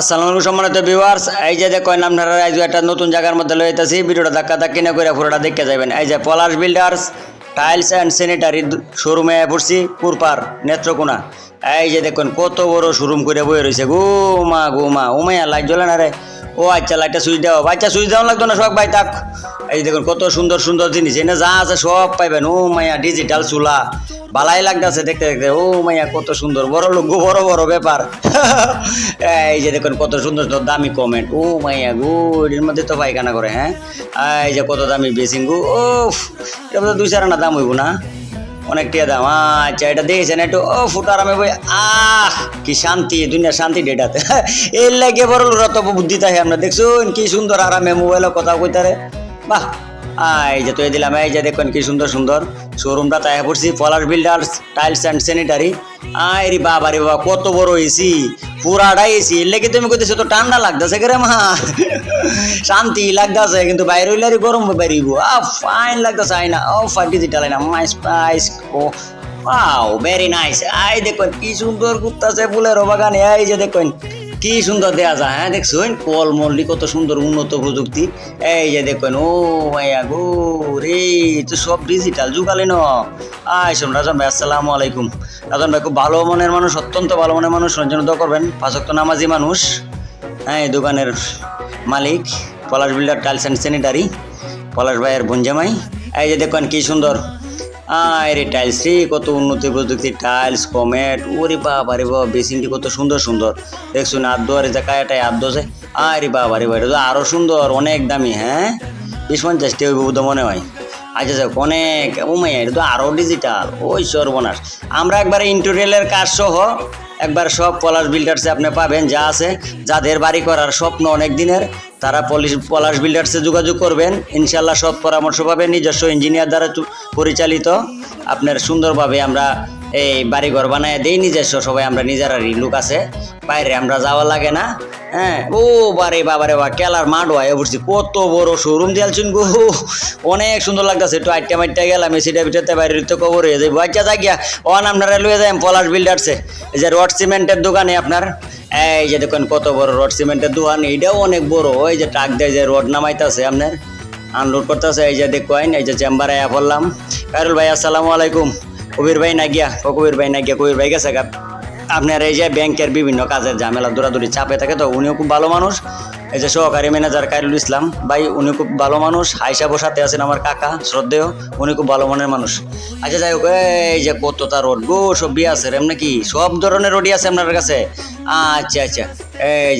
আসসালামু আলাইকুম সম্মানিত ভিউয়ার্স, এই যে দেখেন আপনারা আজ একটা নতুন জায়গার মধ্যে লয়ে লইতেছি ভিডিওটা ধাক্কা ধাক্কি না করে পুরোটা দেখে যাবেন। এই যে Palash builders tiles and sanitary শোরুমে পড়ছি পুরপার নেত্রকোনা। এই যে দেখুন, কত বড় শোরুম করে বয়ে রয়েছে গো মা গো মা, ও মাইয়া লাইট জ্বলে না রে? ও আচ্ছা লাইটটা সুইচ দাও। আচ্ছা সুইচ দেওয়া লাগতো না সব? ভাই তাক এই দেখুন, কত সুন্দর সুন্দর জিনিস। এনে যা আছে সব পাইবেন। ও মাইয়া ডিজিটাল চুলা। বালাই লাগতেছে দেখতে দেখতে। ও মাইয়া, কত সুন্দর। বড় লোক গো, বড় বড় ব্যাপার। এই যে দেখুন, কত সুন্দর সুন্দর দামি কমেন্ট ও মাইয়া গো, এর মধ্যে তো পায়খানা করে হ্যাঁ? এই যে কত দামি বেসিং গো। ও এটা বোধহয় দুই চার আনা দাম হইব না? অনেক টিয়া দাম। আচ্ছা এটা দেখেছেন একটু, ও ফুটার আমি বই। আহ, কি শান্তি দুনিয়া শান্তি ডেটাতে এর লাগে বড় রত বুদ্ধি তাই আমরা, দেখছুন কি সুন্দর আরামে মোবাইলে কথা কইতারে। বাহ। এই যে তুই দিলাম, এই যে দেখুন কি সুন্দর সুন্দর শোরুমটা তাই পড়ছি Palash builders tiles and sanitary আয় রে বাবা রে বাবা, কত বড় এসি পুরাটা এসি এর লেগে তুমি কইতেছো তো ঠান্ডা লাগতেছে কে রে মা? শান্তি লাগতেছে, কিন্তু বাইরে হইলে আর গরম বাইরিব আ ফাইন লাগতেছে আইনা ও ফাইন ডিজিটাল আইনা my spice oh wow very nice I দেখুন কি সুন্দর ঘুরতেছে ফুলের বাগানে, এই যে দেখুন। কি সুন্দর দেয়া যায় হ্যাঁ দেখছুন? কল মল্লি কত সুন্দর উন্নত প্রযুক্তি। এই যে দেখুন, ও মাইয়া গো, রে তো সব ডিজিটাল যুগালে ন। শোন, রাজন ভাই, আসসালামু আলাইকুম। রাজন ভাই, খুব ভালো মনের মানুষ, অত্যন্ত ভালো মনের মানুষ জন্য দোয়া করবেন। পাঁচক্ত নামাজি মানুষ হ্যাঁ এই দোকানের মালিক, Palash builder, tiles and sanitary, Palash ভাইয়ের বঞ্জামাই এই যে দেখুন, কি সুন্দর। এই টাইলস কত উন্নতি প্রযুক্তি টাইলস কমেট ওরে বাবা রে বাবা বেসিনটি কত সুন্দর সুন্দর। দেখছুন আদ্য আরে যা কায়াটাই আদ্য আছে আরে বাবা রে বাবা তো আরও সুন্দর, অনেক দামি হ্যাঁ? বিশ পঞ্চাশটি ওই বুধ মনে হয়। আচ্ছা যাক, অনেক ও মাইয়া এটা তো আরও ডিজিটাল ওই সর্বনাশ। আমরা একবারে ইন্টোরিয়ালের কাজ সহ একবার সব পলাশ বিল্ডার্সে আপনি পাবেন যা আছে। যাদের বাড়ি করার স্বপ্ন অনেক দিনের তারা পলিশ, পলাশ বিল্ডার্সে যোগাযোগ করবেন। ইনশাল্লাহ সব পরামর্শ পাবেন। নিজস্ব ইঞ্জিনিয়ার দ্বারা পরিচালিত। আপনার সুন্দরভাবে আমরা এই বাড়ি ঘর বানায় দিই, নিজস্ব সবাই আমরা নিজেরারই লোক আছে। বাইরে আমরা যাওয়া লাগে না হ্যাঁ? ও বারে বাবারে বা, কেলার মাঠ হয় বুঝছি, কত বড় শোরুম দিয়ালছেন গো। অনেক সুন্দর লাগতেছে, একটু আটটা মাইটটা গেলাম এসিটা ভিতরতে বাইরে তো কবর হয়ে যাবে আচ্ছা যাই গিয়া, অন আপনারা লুয়ে যাই পলাশ বিল্ডার্সে এই যে রড সিমেন্টের দোকানে আপনার, এই যে দেখুন কত বড় রড সিমেন্টের দোকান এটাও অনেক বড়। ওই যে ট্রাক দেয় যে রড নামাইতেছে আপনার আনলোড করতেছে, এই যে দেখুন, এই যে চেম্বারে পড়লাম। কারুল ভাই, আসসালামু আলাইকুম। কবির ভাই না গিয়া, ও কবির ভাই না গিয়া কবির ভাই গেছে আপনার এই যে ব্যাংকের বিভিন্ন কাজের ঝামেলা, দৌড়াদৌড়ি চাপে থাকে তো, উনিও খুব ভালো মানুষ। এই যে সহকারী ম্যানেজার কাইরুল ইসলাম, ভাই, উনি খুব ভালো মানুষ। হাইসাবর সাথে আছেন আমার কাকা, শ্রদ্ধেয়, উনি খুব ভালো মনের মানুষ। আচ্ছা যাই হোক, এই যে কত রোড, গো, সব বিয়ে আছে এমনি কি? সব ধরনের রোডই আছে আপনার কাছে? আচ্ছা আচ্ছা এই